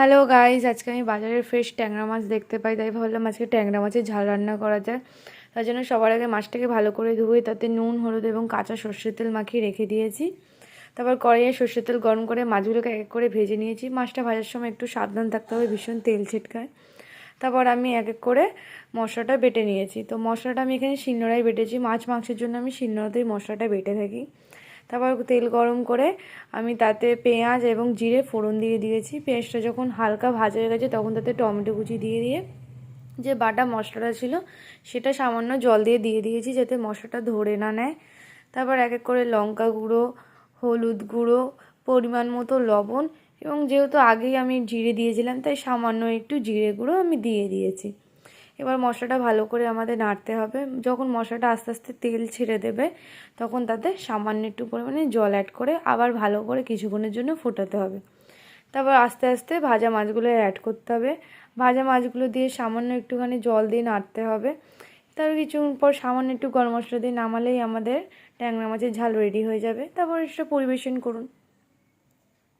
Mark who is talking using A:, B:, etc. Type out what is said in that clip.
A: Hello guys আজকে আমি বাজারের ফ্রেশ ট্যাংরা মাছ দেখতে পাই। তাই ভাবলাম আজকে ট্যাংরা মাছের ঝাল রান্না করা যায় তার জন্য সবার আগে মাছটাকে ভালো করে ধুয়ে, তাতে নুন, হলুদ এবং কাঁচা সর্ষের তেল মাখিয়ে রেখে দিয়েছি। তারপর কড়াইয়ে সর্ষের তেল গরম করে মাছগুলোকে এক করে ভেজে নিয়েছি। মাছটা ভাজার সময় একটু সাবধান থাকতে হবে, ভীষণ তেল ছিটকায়। তারপর আমি এক এক করে মশলাটা বেটে নিয়েছি। তো মশলাটা আমি এখানে শিলনোড়ায় বেটেছি। মাছ মাংসের জন্য আমি শিলনোড়াতেই মশলাটা বেটে থাকি। তারপর তেল গরম করে আমি তাতে পেঁয়াজ এবং জিরে ফোড়ন দিয়ে দিয়েছি। পেঁয়াজটা যখন হালকা ভাজা হয়ে গেছে তখন তাতে টমেটো কুচি দিয়ে দিয়ে যে বাটা মশলাটা ছিল সেটা সামান্য জল দিয়ে দিয়ে দিয়েছি যাতে মশলাটা ধরে না নেয়। তারপর এক এক করে লঙ্কা গুঁড়ো, হলুদ গুঁড়ো, পরিমাণ মতো লবণ এবং যেহেতু আগেই আমি জিরে দিয়েছিলাম তাই সামান্য একটু জিরে গুঁড়ো আমি দিয়ে দিয়েছি। এবার মশলাটা ভালো করে আমাদের নাড়তে হবে। যখন মশলাটা আস্তে আস্তে তেল ছেড়ে দেবে, তখন তাতে সামান্য একটু পরিমাণে জল অ্যাড করে আবার ভালো করে কিছুক্ষণের জন্য ফোটাতে হবে। তারপর আস্তে আস্তে ভাজা মাছগুলো অ্যাড করতে হবে। ভাজা মাছগুলো দিয়ে সামান্য একটুখানি জল দিয়ে নাড়তে হবে। তারপর কিছুক্ষণ পর সামান্য একটু গরম মশলা দিয়ে নামালেই আমাদের ট্যাংরা মাছের ঝাল রেডি হয়ে যাবে। তারপর সেটা পরিবেশন করুন।